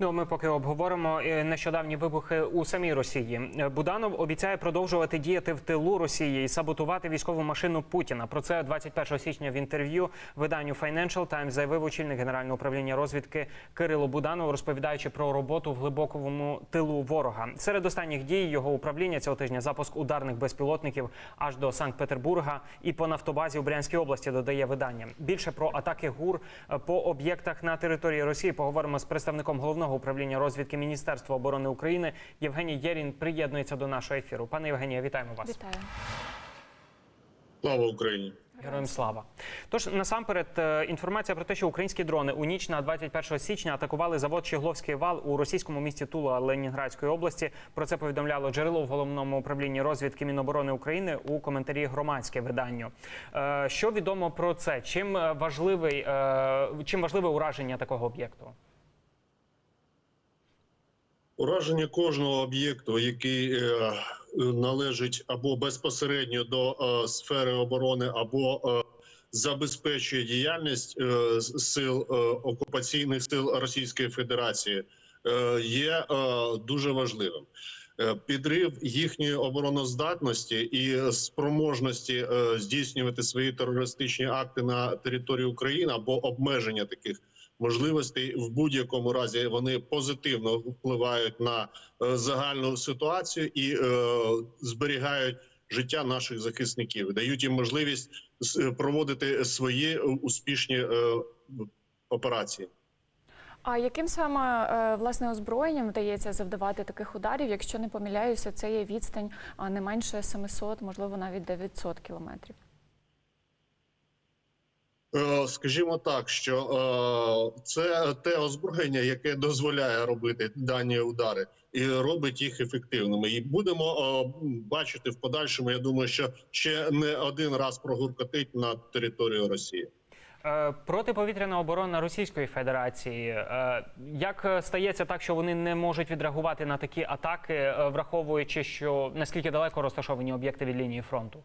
Ну, ми поки обговоримо е, нещодавні вибухи у самій Росії. Е, Буданов обіцяє продовжувати діяти в тилу Росії і саботувати військову машину Путіна. Про це 21 січня в інтерв'ю виданню Financial Times заявив очільник генерального управління розвідки Кирило Буданов, розповідаючи про роботу в глибоковому тилу ворога. Серед останніх дій його управління цього тижня запуск ударних безпілотників аж до Санкт-Петербурга і по нафтобазі у Брянській області додає видання. Більше про атаки ГУР е, по об'єктах на території Росії поговоримо з представником головного управління розвідки Міністерства оборони України. Євгеній Єрін приєднується до нашого ефіру. Пане Євгенія, вітаємо вас. Вітаю. Слава Україні! Героям слава. Тож насамперед е, інформація про те, що українські дрони у ніч на 21 січня атакували завод Щегловський вал у російському місті Тула Ленінградської області. Про це повідомляло джерело в головному управлінні розвідки Міноборони України у коментарі громадське виданню. Е, Що відомо про це? Чим е, важливий чим важливе ураження такого об'єкту? Ураження кожного об'єкту, який е, належить або безпосередньо до е, сфери оборони, або е, забезпечує діяльність е, сил е, окупаційних сил Російської Федерації, е, є е, дуже важливим. Е, Підрив їхньої обороноздатності і спроможності е, здійснювати свої терористичні акти на території України або обмеження таких можливостей в будь-якому разі вони позитивно впливають на е, загальну ситуацію і е, зберігають життя наших захисників, дають їм можливість проводити свої е, успішні е, операції. А яким саме е, власне озброєнням вдається завдавати таких ударів? Якщо не помиляюся, це є відстань не менше 700, можливо, навіть 900 кілометрів. Е, Скажімо так, що е, це те озброєння, яке дозволяє робити дані удари, і робить їх ефективними. І будемо е, бачити в подальшому. Я думаю, що ще не один раз прогуркотить на територію Росії. Протиповітряна оборона Російської Федерації. Як стається так, що вони не можуть відреагувати на такі атаки, враховуючи, що наскільки далеко розташовані об'єкти від лінії фронту?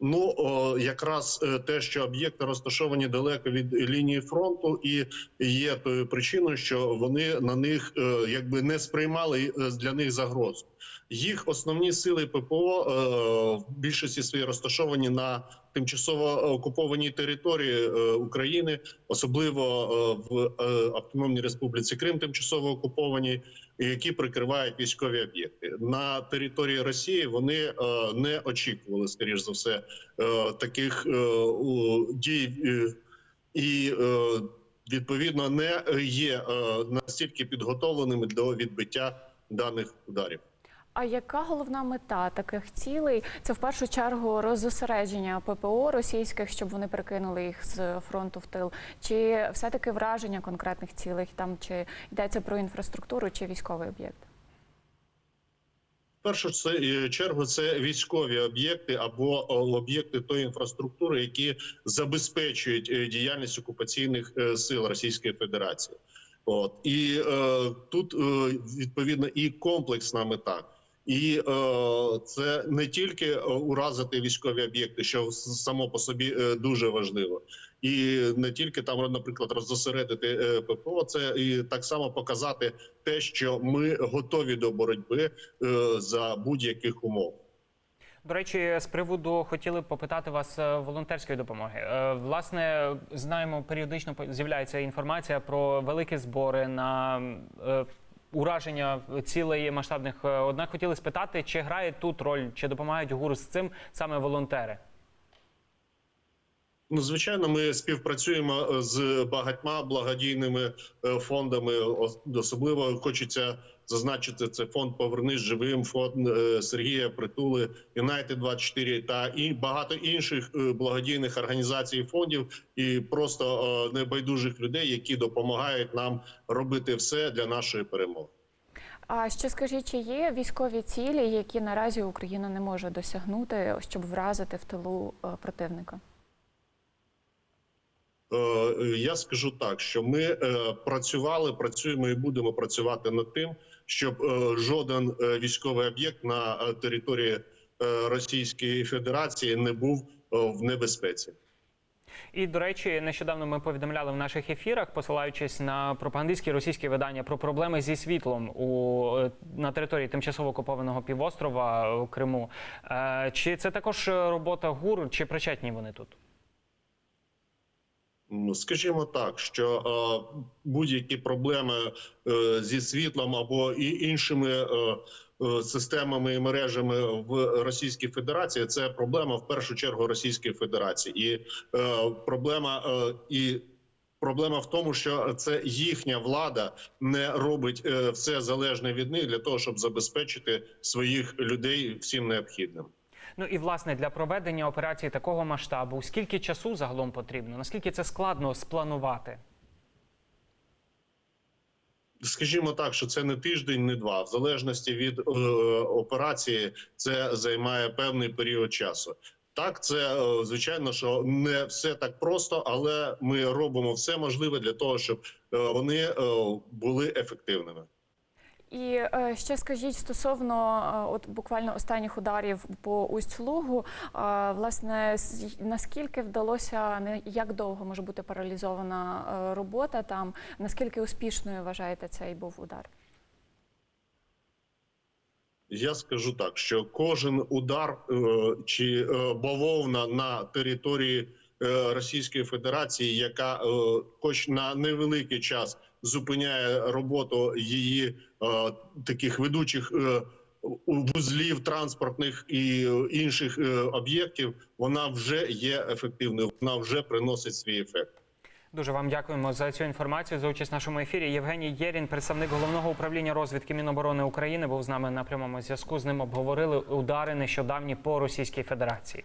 Ну о, якраз е, те, що об'єкти розташовані далеко від лінії фронту, і є тою причиною, що вони на них е, якби не сприймали е, для них загрозу. Їх основні сили ППО е, в більшості своїй розташовані на тимчасово окупованій території е, України, особливо е, в е, Автономній Республіці Крим, тимчасово окупованій, які прикривають військові об'єкти на території Росії. Вони е, не очікували, скоріш за все, е, таких е, дій і відповідно не є настільки підготовленими до відбиття даних ударів. А яка головна мета таких цілей? Це в першу чергу роззосередження ППО російських, щоб вони перекинули їх з фронту в тил, чи все-таки враження конкретних цілей, там чи йдеться про інфраструктуру чи військовий об'єкт? Першу е, чергу це військові об'єкти або об'єкти тої інфраструктури, які забезпечують е, діяльність окупаційних е, сил Російської Федерації. От і е, тут е, відповідно і комплексна мета. І е, це не тільки е, уразити військові об'єкти, що само по собі е, дуже важливо, і не тільки там, наприклад, роззосередити е, ППО, це і так само показати те, що ми готові до боротьби за будь-яких умов. До речі, з приводу хотіли попитати вас волонтерської допомоги. Власне, знаємо, періодично з'являється інформація про великі збори на ураження цілей масштабних. Е, Однак хотіли спитати, чи грає тут роль, чи допомагають ГУР з цим саме волонтери? Ну, звичайно, ми співпрацюємо е, з багатьма благодійними е, фондами. Ос- Особливо хочеться зазначити це фонд Повернись живим, фонд е, Сергія Притули, Юнайтед 24 та і багато інших благодійних організацій фондів, і просто небайдужих людей, які допомагають нам робити все для нашої перемоги. А ще скажіть, чи є військові цілі, які наразі Україна не може досягнути, щоб вразити в тилу противника? Е, Я скажу так, що ми е, працювали, працюємо і будемо працювати над тим, щоб е, жоден військовий об'єкт на території Російської Федерації не був в небезпеці. І до речі, нещодавно ми повідомляли в наших ефірах, посилаючись на пропагандистські російські видання про проблеми зі світлом у на території тимчасово окупованого півострова у Криму. Чи це також робота ГУР, чи причетні вони тут? Ну, Скажімо так, що е, будь-які проблеми е, зі світлом або і іншими е, е, системами і мережами в Російській Федерації це проблема в першу чергу Російської Федерації, і е, проблема е, і. Проблема в тому, що це їхня влада не робить е, все залежне від них для того, щоб забезпечити своїх людей всім необхідним. Ну і власне для проведення операції такого масштабу, скільки часу загалом потрібно? Наскільки це складно спланувати? Скажімо так, що це не тиждень, не два. В залежності від е, операції, це займає певний період часу. Так, це е, звичайно, що не все так просто, але ми робимо все можливе для того, щоб е, вони е, були ефективними. І е, ще скажіть стосовно е, от буквально останніх ударів по Усть-Лугу, е, власне, наскільки вдалося, як довго може бути паралізована робота там, наскільки успішною вважаєте цей був удар? Я скажу так, що кожен удар чи бавовна на території Російської Федерації, яка, хоч на невеликий час, зупиняє роботу її е, таких ведучих е, вузлів транспортних і інших е, об'єктів, вона вже є ефективною. Вона вже приносить свій ефект. Дуже вам дякуємо за цю інформацію за участь в нашому ефірі. Євгеній Єрін, представник головного управління розвідки Міноборони України, був з нами на прямому зв'язку. З ним обговорили удари нещодавні по Російській Федерації.